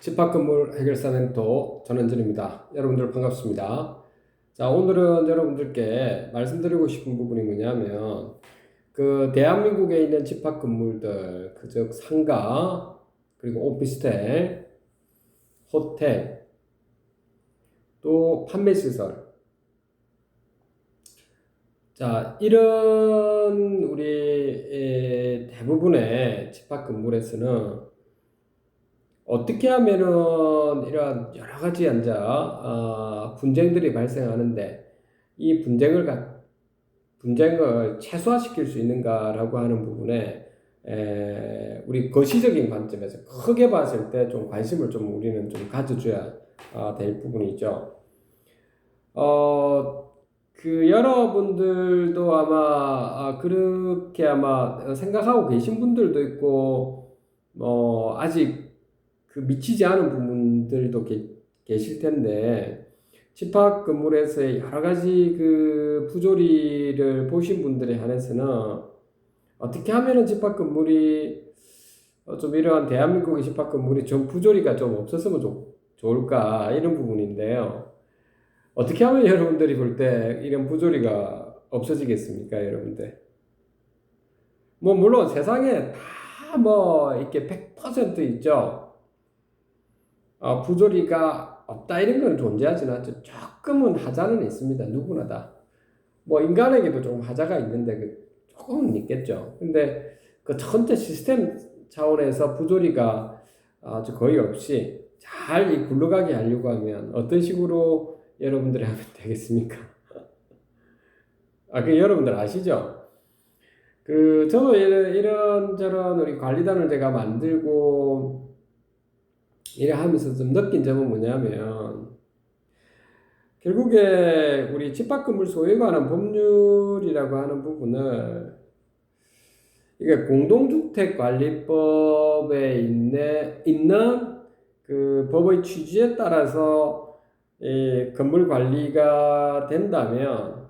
집합건물 해결사 멘토 전현진입니다. 여러분들 반갑습니다. 자, 오늘은 여러분들께 말씀드리고 싶은 부분이 뭐냐면, 그 대한민국에 있는 집합건물들, 그 즉 상가, 그리고 오피스텔, 호텔, 또 판매시설. 자, 이런 우리 에, 대부분의 집합 건물에서는 어떻게 하면은 이런 여러 가지 앉아 어, 분쟁들이 발생하는데 이 분쟁을 가, 분쟁을 최소화시킬 수 있는가라고 하는 부분에 에, 우리 거시적인 관점에서 크게 봤을 때 좀 관심을 좀 우리는 좀 가져줘야 어, 될 부분이죠. 어, 그 여러분들도 아마 아, 그렇게 아마 생각하고 계신 분들도 있고 뭐 아직 그 미치지 않은 부분들도 게, 계실 텐데 집합 건물에서의 여러 가지 그 부조리를 보신 분들에 한해서는 어떻게 하면은 집합 건물이 어, 좀 이러한 대한민국의 집합 건물이 좀 부조리가 좀 없었으면 좀 좋을까 이런 부분인데요. 어떻게 하면 여러분들이 볼 때 이런 부조리가 없어지겠습니까, 여러분들? 뭐 물론 세상에 다 뭐 이렇게 100% 있죠. 어, 부조리가 없다 이런 건 존재하지는 않죠. 조금은 하자는 있습니다. 누구나 다. 뭐 인간에게도 조금 하자가 있는데 그 조금은 있겠죠. 근데 그 전체 시스템 차원에서 부조리가 아주 거의 없이 잘 굴러가게 하려고 하면 어떤 식으로 여러분들이 하면 되겠습니까? 아, 그 여러분들 아시죠? 그 저도 이런, 이런저런 우리 관리단을 제가 만들고 이래 하면서 좀 느낀 점은 뭐냐면 결국에 우리 집합건물 소유에 관한 법률이라고 하는 부분을 이게 공동주택관리법에 있는, 있는 그 법의 취지에 따라서 이 건물 관리가 된다면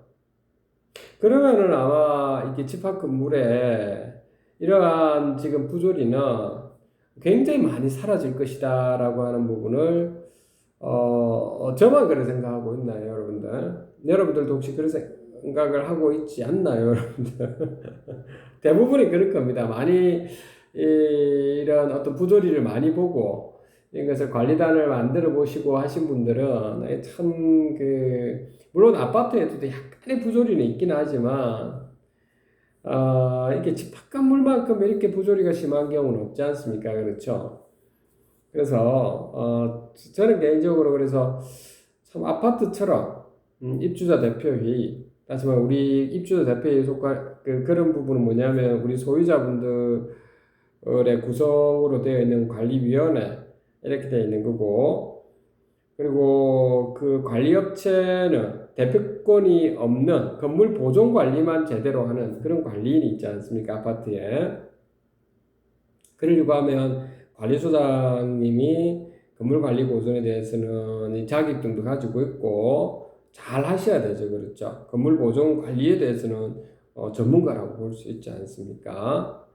그러면은 아마 이게 집합 건물에 이러한 지금 부조리는 굉장히 많이 사라질 것이다 라고 하는 부분을 어, 저만 그런 생각하고 있나요, 여러분들? 여러분들도 혹시 그런 생각을 하고 있지 않나요, 여러분들? 대부분이 그럴 겁니다. 많이 이, 런 어떤 부조리를 많이 보고 이것을 관리단을 만들어 보시고 하신 분들은 참 그 물론 아파트에도 약간의 부조리는 있긴 하지만 어, 이렇게 집합 건물만큼 이렇게 부조리가 심한 경우는 없지 않습니까? 그렇죠? 그래서 어, 저는 개인적으로 그래서 참 아파트처럼 음, 입주자 대표회의 다시 말해 우리 입주자 대표회의 속과 그, 그런 부분은 뭐냐면 우리 소유자분들의 구성으로 되어 있는 관리위원회 이렇게 되어 있는 거고 그리고 그 관리업체는 대표권이 없는 건물 보존 관리만 제대로 하는 그런 관리인이 있지 않습니까? 아파트에. 그러려고 하면 관리소장님이 건물 관리 보존에 대해서는 자격증도 가지고 있고 잘 하셔야 되죠. 그렇죠. 건물 보존 관리에 대해서는 어, 전문가라고 볼 수 있지 않습니까?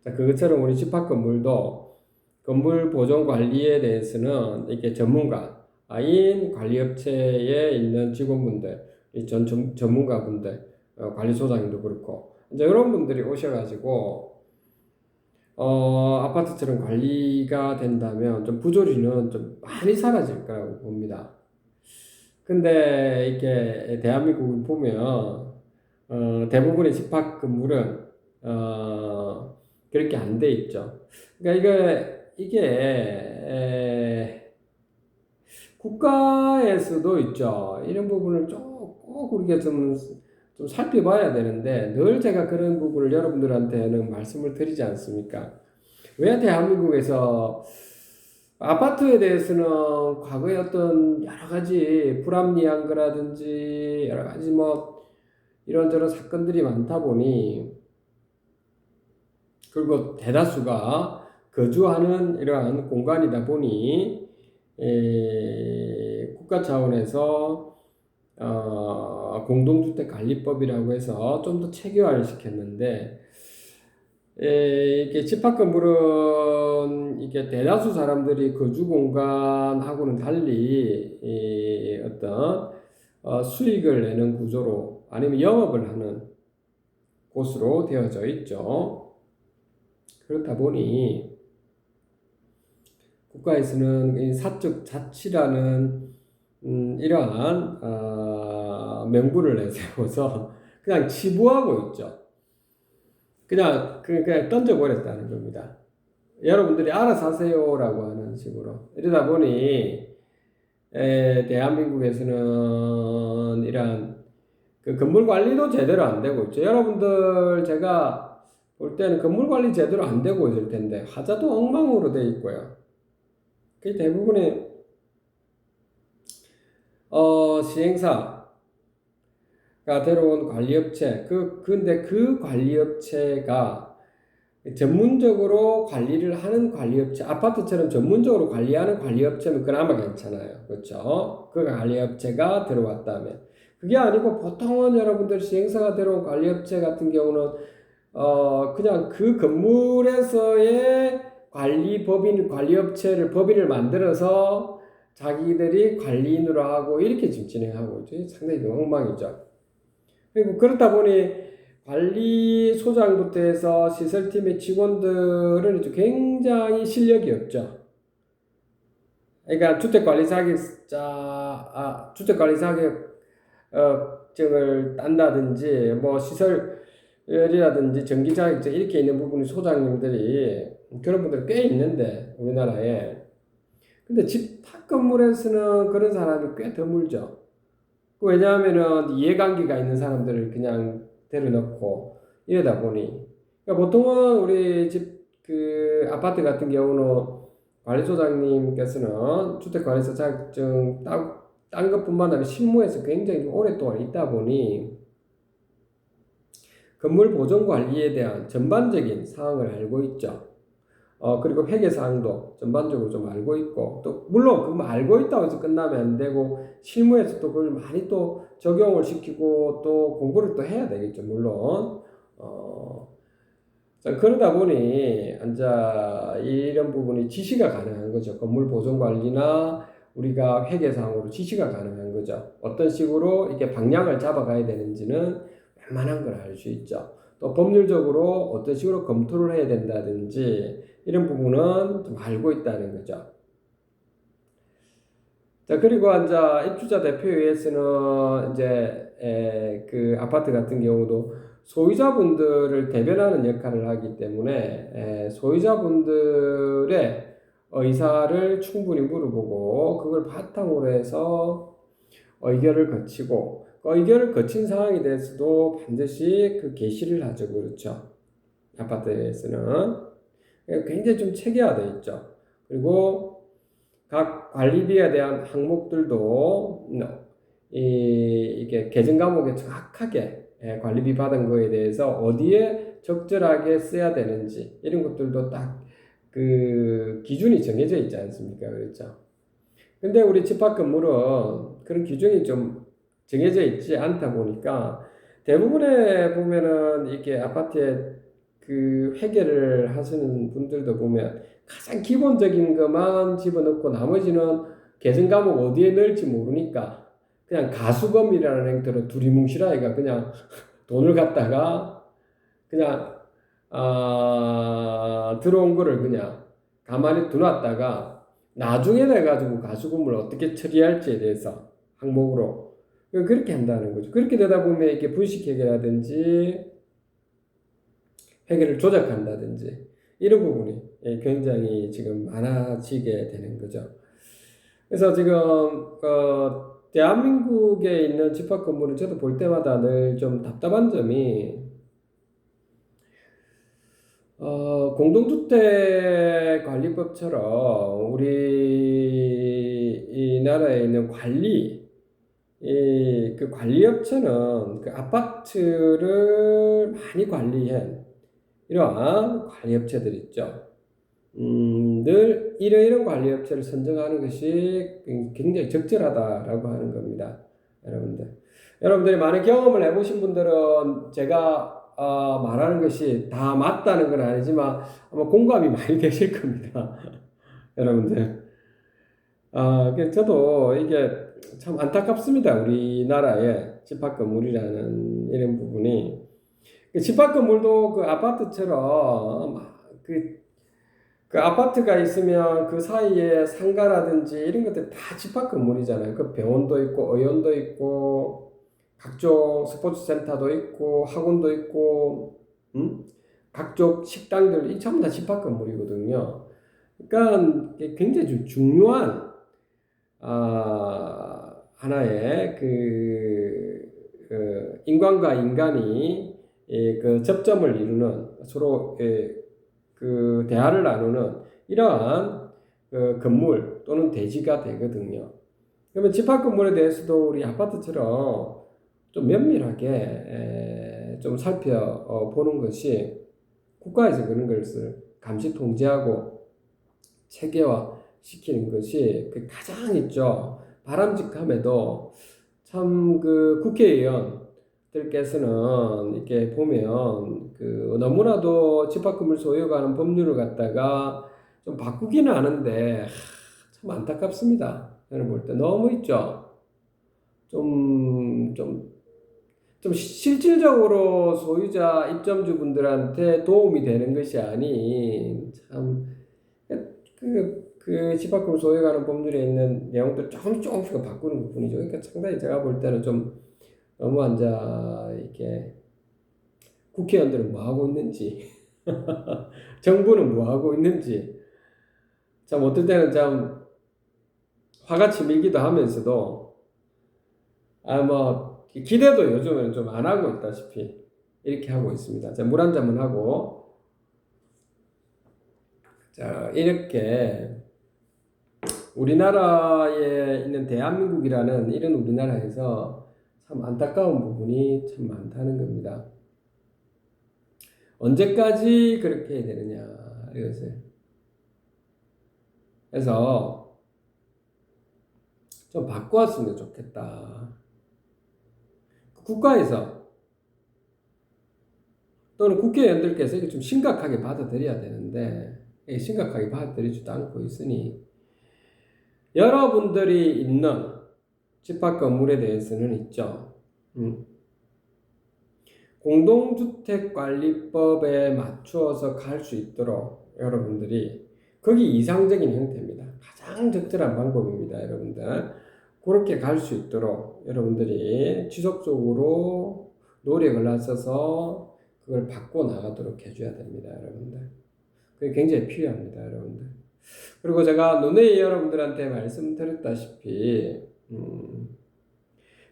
자, 그것처럼 우리 집합 건물도 건물 보존 관리에 대해서는 이렇게 전문가 인 관리업체에 있는 직원분들, 전 전문가분들, 어, 관리소장님도 그렇고, 이제 이런 분들이 오셔가지고, 어, 아파트처럼 관리가 된다면 좀 부조리는 좀 많이 사라질 거라고 봅니다. 근데 이게 대한민국을 보면, 어, 대부분의 집합 건물은, 어, 그렇게 안 돼 있죠. 그러니까 이게 이게 에, 국가에서도 있죠. 이런 부분을 꼭 우리가 좀, 좀 살펴봐야 되는데 늘 제가 그런 부분을 여러분들한테는 말씀을 드리지 않습니까? 왜 대한민국에서 아파트에 대해서는 과거에 어떤 여러 가지 불합리한 거라든지 여러 가지 뭐 이런저런 사건들이 많다 보니 그리고 대다수가 거주하는 이러한 공간이다 보니 에, 국가 차원에서 어, 공동주택관리법이라고 해서 좀 더 체계화를 시켰는데 에, 이게 집합 건물은 이게 대다수 사람들이 거주 공간하고는 달리 이 어떤 어, 수익을 내는 구조로 아니면 영업을 하는 곳으로 되어져 있죠. 그렇다 보니 국가에서는 이 사적 자치라는 음, 이러한 어, 명분을 내세워서 그냥 치부하고 있죠. 그냥 그- 그냥 던져버렸다는 겁니다. 여러분들이 알아서 하세요라고 하는 식으로 이러다 보니 에, 대한민국에서는 이러한 그 건물 관리도 제대로 안 되고 있죠. 여러분들 제가 볼 때는 건물 관리 제대로 안 되고 있을 텐데 하자도 엉망으로 돼 있고요. 그 대부분의 어, 시행사가 데려온 관리업체 그 근데 그 관리업체가 전문적으로 관리를 하는 관리업체 아파트처럼 전문적으로 관리하는 관리업체는 그나마 괜찮아요. 그렇죠? 그 관리업체가 들어왔다면 그게 아니고 보통은 여러분들 시행사가 들어온 관리업체 같은 경우는 어 그냥 그 건물에서의 관리 법인 관리업체를 법인을 만들어서 자기들이 관리인으로 하고 이렇게 지금 진행하고 있죠. 상당히 엉망이죠. 그리고 그렇다 보니 관리 소장부터 해서 시설팀의 직원들은 굉장히 실력이 없죠. 그러니까 주택관리 자격자, 아, 주택관리 자격증을 딴다든지, 뭐 시설이라든지 전기 자격증 이렇게 있는 부분이 소장님들이 그런 분들 꽤 있는데 우리나라에. 근데 집합 건물에서는 그런 사람이 꽤 드물죠. 그 왜냐하면은 이해관계가 있는 사람들을 그냥 데려놓고 이러다 보니 그러니까 보통은 우리 집 그 아파트 같은 경우는 관리소장님께서는 주택관리사 자격증 딴, 딴 것뿐만 아니라 실무에서 굉장히 오랫동안 있다 보니 건물 보존 관리에 대한 전반적인 사항을 알고 있죠. 어, 그리고 회계 사항도 전반적으로 좀 알고 있고, 또, 물론 그거 알고 있다고 해서 끝나면 안 되고, 실무에서 또 그걸 많이 또 적용을 시키고, 또 공부를 또 해야 되겠죠, 물론. 어, 자, 그러다 보니, 앉아, 이런 부분이 지시가 가능한 거죠. 건물 보존 관리나 우리가 회계 사항으로 지시가 가능한 거죠. 어떤 식으로 이렇게 방향을 잡아가야 되는지는 웬만한 걸 알 수 있죠. 또 법률적으로 어떤 식으로 검토를 해야 된다든지, 이런 부분은 좀 알고 있다는 거죠. 자, 그리고 이제 입주자 대표회에서는 이제 에, 그 아파트 같은 경우도 소유자분들을 대변하는 역할을 하기 때문에 에, 소유자분들의 의사를 충분히 물어보고 그걸 바탕으로 해서 의결을 거치고 그 의결을 거친 상황에 대해서도 반드시 그 게시를 하죠. 그렇죠. 아파트에서는. 굉장히 좀 체계화되어 있죠. 그리고 각 관리비에 대한 항목들도 이, 이게 계정 과목에 정확하게 예, 관리비 받은 거에 대해서 어디에 적절하게 써야 되는지 이런 것들도 딱 그 기준이 정해져 있지 않습니까? 그렇죠. 근데 우리 집합 건물은 그런 기준이 좀 정해져 있지 않다 보니까 대부분의 보면은 이렇게 아파트에 그 회계를 하시는 분들도 보면 가장 기본적인 것만 집어넣고 나머지는 계정 과목 어디에 넣을지 모르니까 그냥 가수검이라는 행태로 두리뭉실하기가 그냥 돈을 갖다가 그냥 아, 들어온 거를 그냥 가만히 두놨다가 나중에 돼가지고 가수금을 어떻게 처리할지에 대해서 항목으로 그렇게 한다는 거죠. 그렇게 되다 보면 이렇게 분식회계라든지 회계를 조작한다든지 이런 부분이 굉장히 지금 많아지게 되는 거죠. 그래서 지금 어, 대한민국에 있는 집합 건물을 저도 볼 때마다 늘 좀 답답한 점이 어, 공동주택 관리법처럼 우리 이 나라에 있는 관리 이 그 관리업체는 그 아파트를 많이 관리한 이러한 관리업체들 있죠. 음, 늘 이러이런 관리업체를 선정하는 것이 굉장히 적절하다라고 하는 겁니다. 여러분들. 여러분들이 많은 경험을 해보신 분들은 제가 어, 말하는 것이 다 맞다는 건 아니지만 아마 공감이 많이 되실 겁니다. 여러분들. 아, 그 저도 이게 참 안타깝습니다. 우리나라의 집합 건물이라는 이런 부분이. 그 집합 건물도 그 아파트처럼 그, 그 아파트가 있으면 그 사이에 상가라든지 이런 것들 다 집합 건물이잖아요. 그 병원도 있고 의원도 있고 각종 스포츠 센터도 있고 학원도 있고 음? 각종 식당들 이 전부 다 집합 건물이거든요. 그러니까 굉장히 좀 중요한 아, 하나의 그, 그 인간과 인간이 예, 그 접점을 이루는 서로 예, 그 대화를 나누는 이러한 그 건물 또는 대지가 되거든요. 그러면 집합 건물에 대해서도 우리 아파트처럼 좀 면밀하게 에, 좀 살펴보는 것이 국가에서 그런 것을 감시 통제하고 체계화 시키는 것이 그 가장 있죠. 바람직함에도 참 그 국회의원 들께서는 이렇게 보면 그 너무나도 집합금을 소유하는 법률을 갖다가 좀 바꾸기는 하는데 하, 참 안타깝습니다. 저는 볼 때 너무 있죠. 좀, 좀, 좀 실질적으로 소유자 입점주분들한테 도움이 되는 것이 아닌 참, 그, 그 집합금을 소유하는 법률에 있는 내용들 조금 조금씩 바꾸는 것 뿐이죠. 그러니까 상당히 제가 볼 때는 좀 너무 앉아 이렇게 국회의원들은 뭐 하고 있는지 정부는 뭐 하고 있는지 참 어떨 때는 참 화가 치밀기도 하면서도 아뭐 기대도 요즘은 좀 안 하고 있다시피 이렇게 하고 있습니다. 자, 물 한 잔만 하고 자 이렇게 우리나라에 있는 대한민국이라는 이런 우리나라에서 참 안타까운 부분이 참 많다는 겁니다. 언제까지 그렇게 해야 되느냐 이것을 그래서 좀 바꾸었으면 좋겠다. 국가에서 또는 국회의원들께서 이게 좀 심각하게 받아들여야 되는데 심각하게 받아들이지도 않고 있으니 여러분들이 있는 집합 건물에 대해서는 있죠. 음. 공동주택관리법에 맞추어서 갈 수 있도록 여러분들이 거기 이상적인 형태입니다. 가장 적절한 방법입니다, 여러분들. 그렇게 갈 수 있도록 여러분들이 지속적으로 노력을 하셔서 그걸 바꿔 나가도록 해줘야 됩니다, 여러분들. 그게 굉장히 필요합니다, 여러분들. 그리고 제가 논의 여러분들한테 말씀드렸다시피, 음,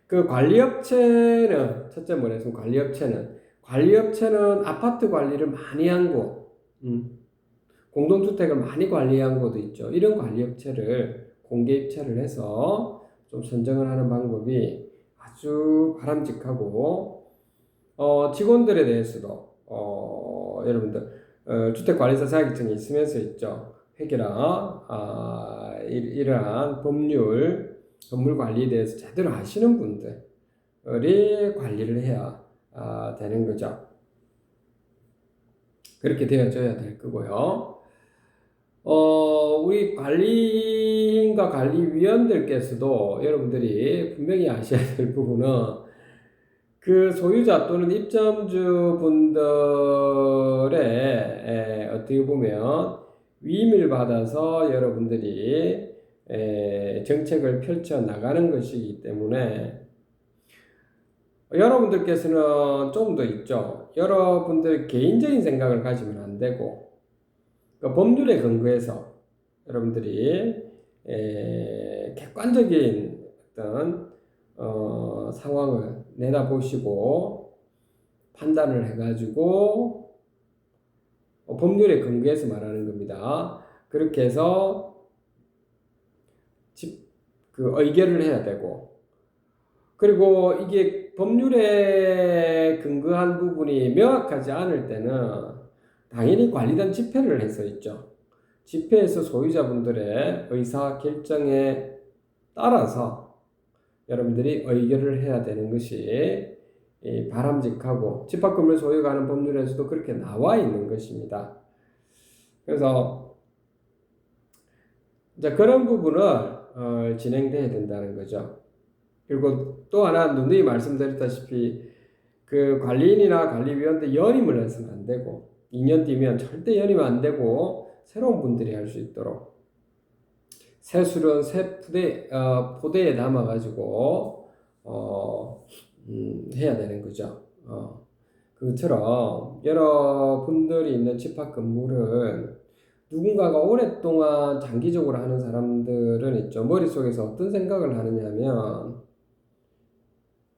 그 관리업체는, 첫째 뭐냐면 관리업체는, 관리업체는 아파트 관리를 많이 한 곳, 음, 공동주택을 많이 관리한 곳도 있죠. 이런 관리업체를 공개 입찰을 해서 좀 선정을 하는 방법이 아주 바람직하고, 어, 직원들에 대해서도, 어, 여러분들, 어, 주택관리사 자격증이 있으면서 있죠. 회계랑, 아, 이러한 법률, 건물 관리에 대해서 제대로 아시는 분들이 관리를 해야 아, 되는 거죠. 그렇게 되어져야 될 거고요. 어, 우리 관리인과 관리위원들께서도 여러분들이 분명히 아셔야 될 부분은 그 소유자 또는 입점주 분들의 어떻게 보면 위임을 받아서 여러분들이 정책을 펼쳐 나가는 것이기 때문에 여러분들께서는 좀더 있죠. 여러분들 개인적인 생각을 가지면 안 되고 그 법률에 근거해서 여러분들이 에, 객관적인 어떤 어, 상황을 내다보시고 판단을 해가지고 어, 법률에 근거해서 말하는 겁니다. 그렇게 해서 집, 그 의결을 해야 되고 그리고 이게 법률에 근거한 부분이 명확하지 않을 때는 당연히 관리단 집회를 해서 있죠. 집회에서 소유자분들의 의사 결정에 따라서 여러분들이 의결을 해야 되는 것이 이 바람직하고 집합금을 소유하는 법률에서도 그렇게 나와 있는 것입니다. 그래서 이제 그런 부분을 어, 진행돼야 된다는 거죠. 그리고 또 하나 누누이 말씀드렸다시피 그 관리인이나 관리위원들 연임을 해서는 안 되고 2년 뒤면 절대 연임 안 되고 새로운 분들이 할 수 있도록 새 술은 새 포대, 어, 포대에 담아가지고 어, 음, 해야 되는 거죠. 어, 그처럼 여러분들이 있는 집합 건물은 누군가가 오랫동안 장기적으로 하는 사람들은 있죠. 머릿속에서 어떤 생각을 하느냐면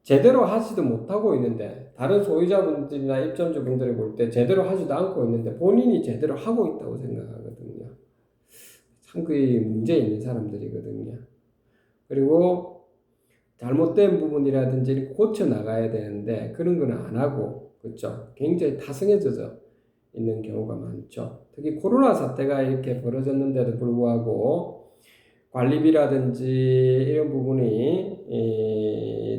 제대로 하지도 못하고 있는데 다른 소유자분들이나 입점주분들이 볼 때 제대로 하지도 않고 있는데 본인이 제대로 하고 있다고 생각하거든요. 참 그게 문제 있는 사람들이거든요. 그리고 잘못된 부분이라든지 고쳐 나가야 되는데 그런 거는 안 하고 그렇죠. 굉장히 타성해져서 있는 경우가 많죠. 특히 코로나 사태가 이렇게 벌어졌는데도 불구하고 관리비라든지 이런 부분이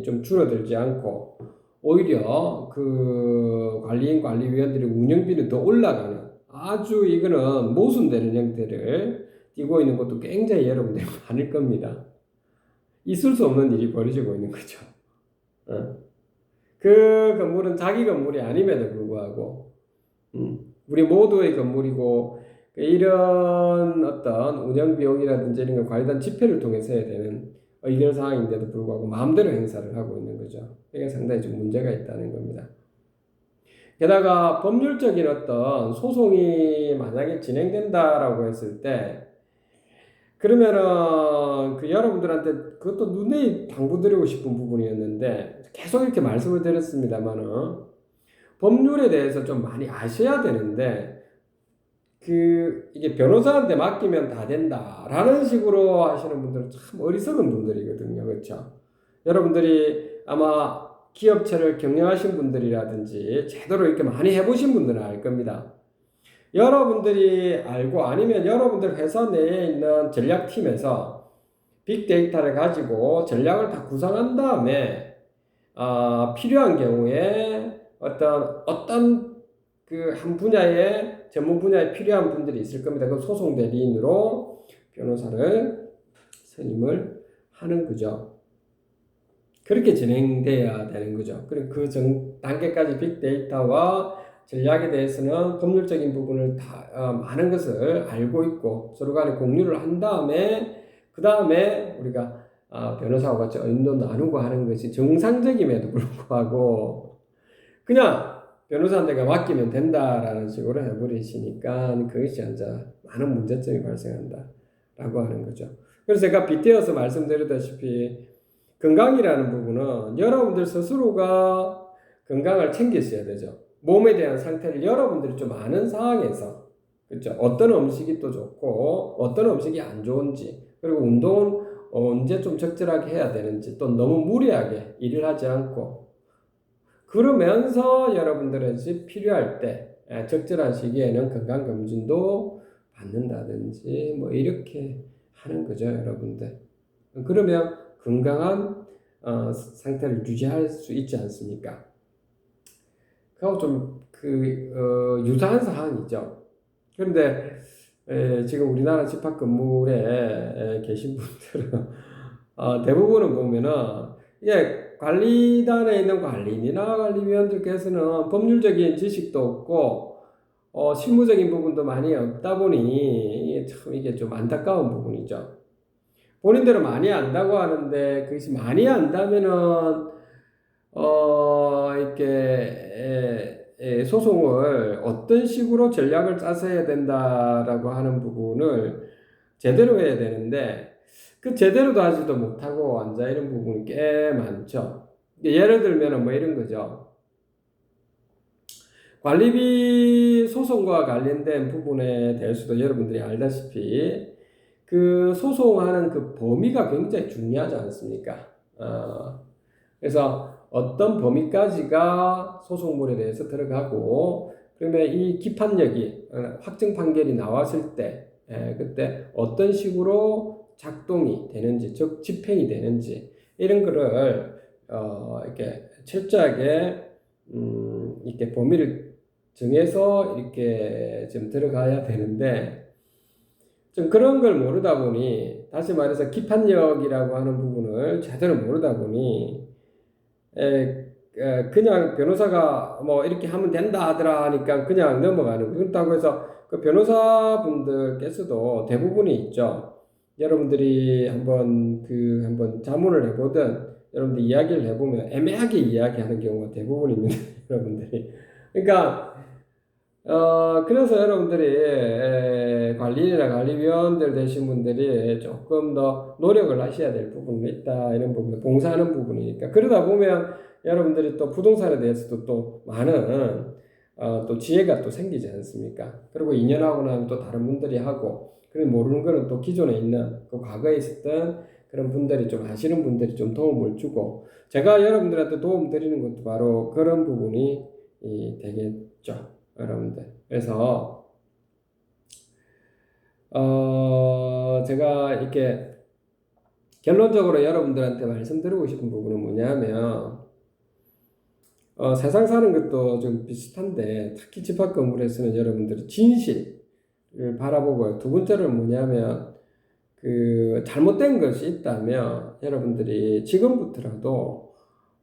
좀 줄어들지 않고 오히려 그 관리인 관리위원들의 운영비는 더 올라가는 아주 이거는 모순되는 형태를 띠고 있는 것도 굉장히 여러분들이 많을 겁니다. 있을 수 없는 일이 벌어지고 있는 거죠. 어. 그 건물은 자기 건물이 아님에도 불구하고 음, 우리 모두의 건물이고 이런 어떤 운영 비용이라든지 이런 걸 관리단 집회를 통해서 해야 되는 의견 사항인데도 불구하고 마음대로 행사를 하고 있는 거죠. 이게 상당히 좀 문제가 있다는 겁니다. 게다가 법률적인 어떤 소송이 만약에 진행된다라고 했을 때 그러면은 그 여러분들한테 그것도 눈에 당부드리고 싶은 부분이었는데 계속 이렇게 말씀을 드렸습니다만은 법률에 대해서 좀 많이 아셔야 되는데 그 이게 변호사한테 맡기면 다 된다라는 식으로 하시는 분들은 참 어리석은 분들이거든요. 그렇죠? 여러분들이 아마 기업체를 경영하신 분들이라든지 제대로 이렇게 많이 해보신 분들은 알 겁니다. 여러분들이 알고 아니면 여러분들 회사 내에 있는 전략팀에서 빅데이터를 가지고 전략을 다 구상한 다음에 어, 필요한 경우에 어떤 어떤 그 한 분야의 전문 분야에 필요한 분들이 있을 겁니다. 그 소송 대리인으로 변호사를 선임을 하는 거죠. 그렇게 진행돼야 되는 거죠. 그리고 그전 단계까지 빅데이터와 전략에 대해서는 법률적인 부분을 다 어, 많은 것을 알고 있고 서로 간에 공유를 한 다음에 그 다음에 우리가 어, 변호사와 같이 의논 나누고 하는 것이 정상적임에도 불구하고 그냥 변호사한테가 맡기면 된다라는 식으로 해버리시니까 그것이 이제 많은 문제점이 발생한다라고 하는 거죠. 그래서 제가 빗대어서 말씀드렸다시피 건강이라는 부분은 여러분들 스스로가 건강을 챙기셔야 되죠. 몸에 대한 상태를 여러분들이 좀 아는 상황에서 그렇죠. 어떤 음식이 또 좋고 어떤 음식이 안 좋은지 그리고 운동은 언제 좀 적절하게 해야 되는지 또 너무 무리하게 일을 하지 않고 그러면서 여러분들은 필요할 때 예, 적절한 시기에는 건강 검진도 받는다든지 뭐 이렇게 하는 거죠, 여러분들. 그러면 건강한 어, 상태를 유지할 수 있지 않습니까? 그하고 좀그 어, 유사한 사항이죠. 그런데 에, 지금 우리나라 집합 건물에 에, 계신 분들은 어, 대부분은 보면은 이게 관리단에 있는 관리인이나 관리위원들께서는 법률적인 지식도 없고 어, 실무적인 부분도 많이 없다 보니 참 이게 좀 안타까운 부분이죠. 본인들은 많이 안다고 하는데 그것이 많이 안다면은 어, 이렇게 에, 에, 소송을 어떤 식으로 전략을 짜서 해야 된다라고 하는 부분을 제대로 해야 되는데 그 제대로도 하지도 못하고 앉아 이런 부분이 꽤 많죠. 예를 들면 뭐 이런 거죠. 관리비 소송과 관련된 부분에 대해서도 여러분들이 알다시피 그 소송하는 그 범위가 굉장히 중요하지 않습니까? 어, 그래서 어떤 범위까지가 소송물에 대해서 들어가고 그러면 이 기판력이 어, 확정 판결이 나왔을 때 에, 그때 어떤 식으로 작동이 되는지 즉 집행이 되는지 이런 거를 어, 이렇게 철저하게 음, 이렇게 범위를 정해서 이렇게 좀 들어가야 되는데 좀 그런 걸 모르다 보니 다시 말해서 기판력이라고 하는 부분을 제대로 모르다 보니 에, 에, 그냥 변호사가 뭐 이렇게 하면 된다 하더라 하니까 그냥 넘어가는 그렇다고 해서 그 변호사분들께서도 대부분이 있죠. 여러분들이 한번 그 한번 자문을 해보든 여러분들 이야기를 해보면 애매하게 이야기하는 경우가 대부분입니다. 여러분들이. 그러니까 어 그래서 여러분들이 에, 관리인이나 관리위원들 되신 분들이 조금 더 노력을 하셔야 될 부분이 있다 이런 부분 봉사하는 부분이니까 그러다 보면 여러분들이 또 부동산에 대해서도 또 많은 어, 또 지혜가 또 생기지 않습니까? 그리고 2년 하고 나면 또 다른 분들이 하고 그런 모르는 거는 또 기존에 있는 그 과거에 있었던 그런 분들이 좀 아시는 분들이 좀 도움을 주고 제가 여러분들한테 도움 드리는 것도 바로 그런 부분이 이, 되겠죠, 여러분들. 그래서 어, 제가 이렇게 결론적으로 여러분들한테 말씀드리고 싶은 부분은 뭐냐면 어, 세상 사는 것도 좀 비슷한데 특히 집합 건물에서는 여러분들이 진실을 바라보고요. 두 번째는 뭐냐면 그 잘못된 것이 있다면 여러분들이 지금부터라도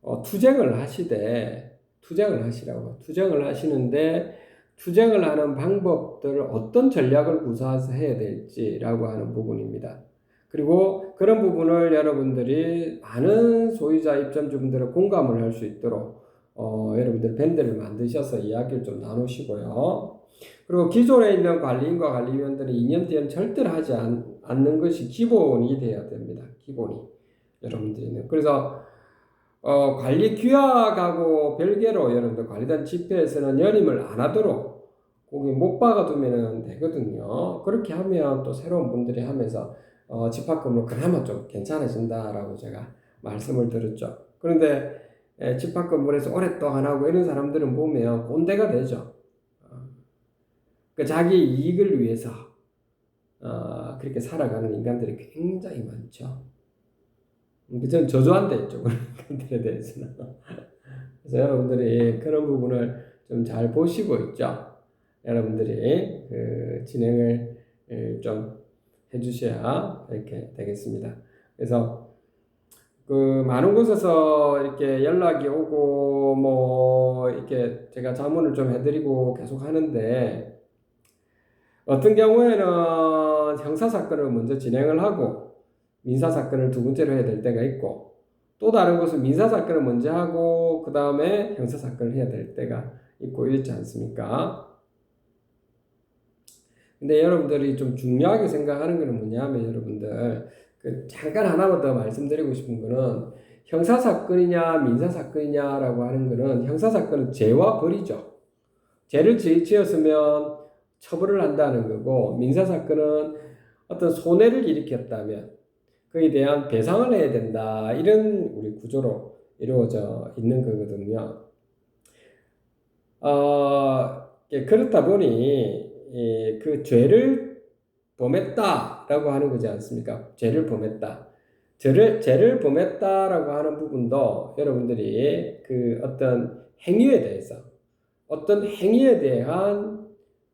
어, 투쟁을 하시되 투쟁을 하시라고 투쟁을 하시는데 투쟁을 하는 방법들을 어떤 전략을 구사해서 해야 될지라고 하는 부분입니다. 그리고 그런 부분을 여러분들이 많은 소유자 입점주분들의 공감을 할 수 있도록 어, 여러분들 밴드를 만드셔서 이야기를 좀 나누시고요. 그리고 기존에 있는 관리인과 관리위원들이 2년 뒤에는 절대로 하지 않, 않는 것이 기본이 되어야 됩니다. 기본이. 여러분들이는. 그래서 어, 관리 규약하고 별개로 여러분들 관리단 집회에서는 연임을 안 하도록 거기 못 박아두면 되거든요. 그렇게 하면 또 새로운 분들이 하면서 어, 집합금으로 그나마 좀 괜찮아진다라고 제가 말씀을 드렸죠. 그런데 예, 집합 건물에서 오랫동안 하고 이런 사람들은 보면 꼰대가 되죠. 어, 그 자기 이익을 위해서 어, 그렇게 살아가는 인간들이 굉장히 많죠. 그전 저조한 데 있죠. 그런 인간들에 대해서는. 그래서 여러분들이 그런 부분을 좀 잘 보시고 있죠. 여러분들이 그 진행을 예, 좀 해주셔야 이렇게 되겠습니다. 그래서 그 많은 곳에서 이렇게 연락이 오고 뭐 이렇게 제가 자문을 좀 해드리고 계속 하는데 어떤 경우에는 형사 사건을 먼저 진행을 하고 민사 사건을 두 번째로 해야 될 때가 있고 또 다른 곳은 민사 사건을 먼저 하고 그 다음에 형사 사건을 해야 될 때가 있고 이렇지 않습니까? 근데 여러분들이 좀 중요하게 생각하는 것은 뭐냐면 여러분들 그 잠깐 하나만 더 말씀드리고 싶은 거는 형사 사건이냐 민사 사건이냐라고 하는 거는 형사 사건은 죄와 벌이죠. 죄를 지었으면 처벌을 한다는 거고 민사 사건은 어떤 손해를 일으켰다면 그에 대한 배상을 해야 된다 이런 우리 구조로 이루어져 있는 거거든요. 어, 그렇다 보니 그 죄를 범했다 라고 하는 거지 않습니까? 죄를 범했다. 죄를, 죄를 범했다라고 하는 부분도 여러분들이 그 어떤 행위에 대해서 어떤 행위에 대한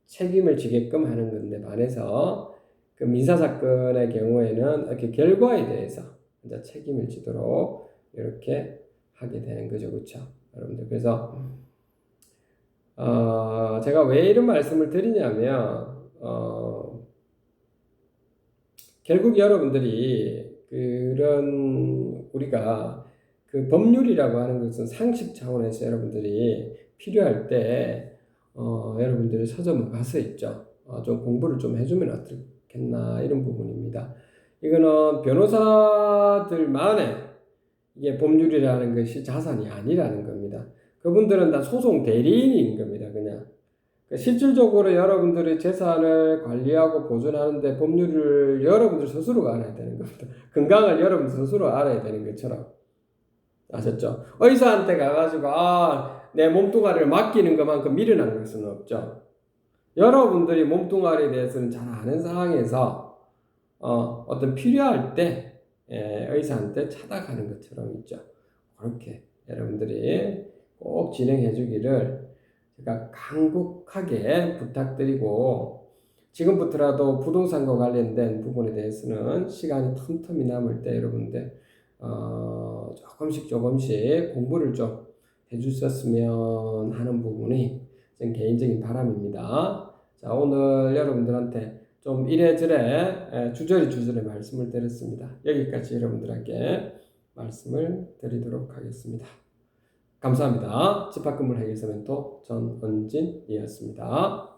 책임을 지게끔 하는 건데 반해서 그 민사사건의 경우에는 이렇게 결과에 대해서 이제 책임을 지도록 이렇게 하게 되는 거죠. 그렇죠? 여러분들. 그래서 어, 제가 왜 이런 말씀을 드리냐면 어, 결국 여러분들이 그런 우리가 그 법률이라고 하는 것은 상식 차원에서 여러분들이 필요할 때 어, 여러분들이 서점을 가서 있죠. 어, 좀 공부를 좀 해주면 어떻겠나 이런 부분입니다. 이거는 변호사들만의 이게 법률이라는 것이 자산이 아니라는 겁니다. 그분들은 다 소송 대리인인 겁니다. 그냥 실질적으로 여러분들의 재산을 관리하고 보존하는데 법률을 여러분들 스스로가 알아야 되는 겁니다. 건강을 여러분 스스로 알아야 되는 것처럼. 아셨죠? 의사한테 가가지고, 아, 내 몸뚱아리를 맡기는 것만큼 미련한 것은 없죠. 여러분들이 몸뚱아리에 대해서는 잘 아는 상황에서, 어, 어떤 필요할 때, 예, 의사한테 찾아가는 것처럼 있죠. 그렇게 여러분들이 꼭 진행해 주기를 제가 간곡하게 부탁드리고 지금부터라도 부동산과 관련된 부분에 대해서는 시간이 틈틈이 남을 때 여러분들 어, 조금씩 조금씩 공부를 좀 해주셨으면 하는 부분이 제 개인적인 바람입니다. 자 오늘 여러분들한테 좀 이래저래 에, 주저리 주저리 말씀을 드렸습니다. 여기까지 여러분들에게 말씀을 드리도록 하겠습니다. 감사합니다. 집합건물 해결사 멘토 전은진이었습니다.